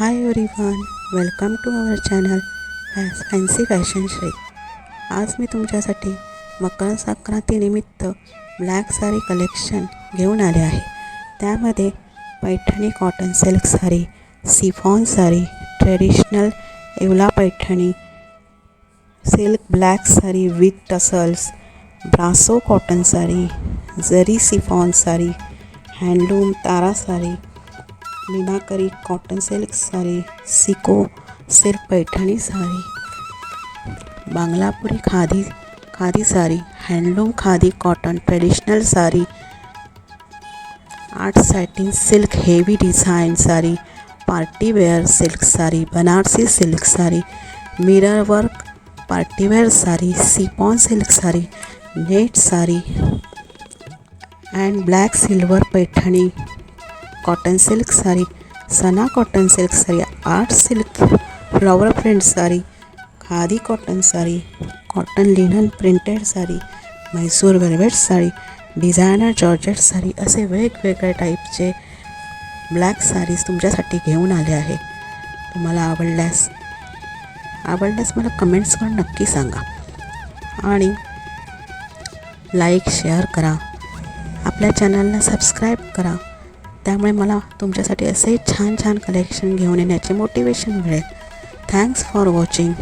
Hi everyone welcome to our channel फॅस fashion Shri आज मी तुमच्यासाठी मकर संक्रांतीनिमित्त ब्लॅक साडी कलेक्शन आले आहे. त्यामध्ये Paithani cotton silk sari chiffon sari traditional Yeola Paithani silk black sari with tassels brasso cotton sari zari chiffon sari handloom Tara sari meenakari cotton silk sari सिको silk Paithani sari Bangalapuri khadi khadi sari handloom khadi cotton traditional sari art satin silk heavy design sari party wear silk sari Banarasi silk sari mirror work party wear sari chiffon silk sari net sari and black silver Paithani cotton silk sari Sana cotton silk sari art silk flower print sari khadi cotton sari cotton linen printed sari Mysore velvet sari designer georgette sari असे वेगवेगळ्या टाईपचे black sarees तुमच्यासाठी घेऊन आले आहे. तुम्हाला आवडल्यास आवडल्यास मला कमेंट्स करून नक्की सांगा. आणि लाईक शेअर करा. आपल्या चॅनलला सबस्क्राईब करा. त्यामुळे मला तुमच्यासाठी असे छान छान कलेक्शन घेऊन येण्याचे मोटिवेशन मिळेल. Thanks for watching